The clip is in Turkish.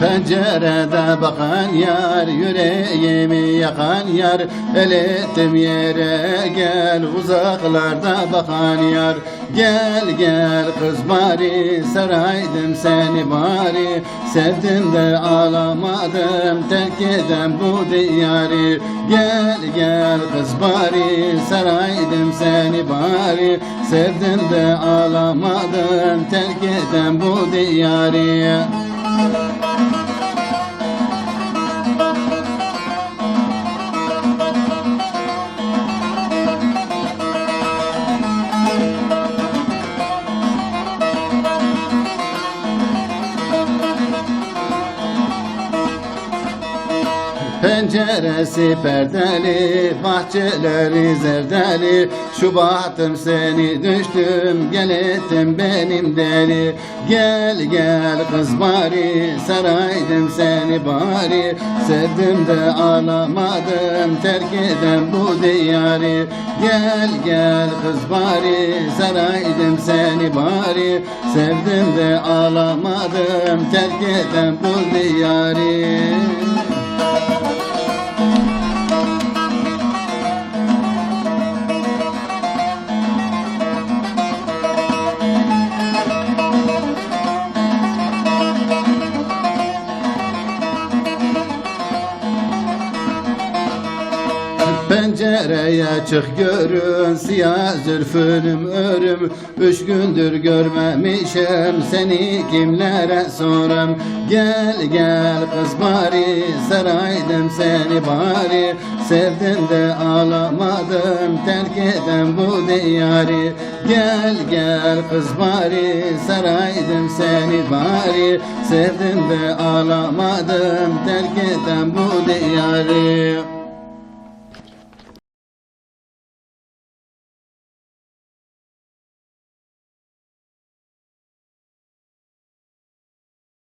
Pencerede bakan yar yüreğimi yakan yar. El ettim yere gel uzaklarda bakan yar. Gel gel kız bari saraydım seni bari. Sevdim de ağlamadım terk eden bu diyarı. Gel gel kız bari saraydım seni bari. Sevdim de ağlamadım terk eden bu diyarı Penceresi perdeli, bahçeleri zerdeli. Şu bahtım seni düştüm, gel ettim benim deli. Gel gel kız bari, saraydım seni bari. Sevdim de ağlamadım, terk eden bu diyarı. Gel gel kız bari, saraydım seni bari. Sevdim de ağlamadım, terk eden bu diyarı Pencereye çık görün siyah zülfünüm örüm. Üç gündür görmemişim seni kimlere soram Gel gel kız bari saraydım seni bari. Sevdim de ağlamadım terk eden bu diyarı. Gel gel kız bari saraydım seni bari. Sevdim de ağlamadım terk eden bu diyarı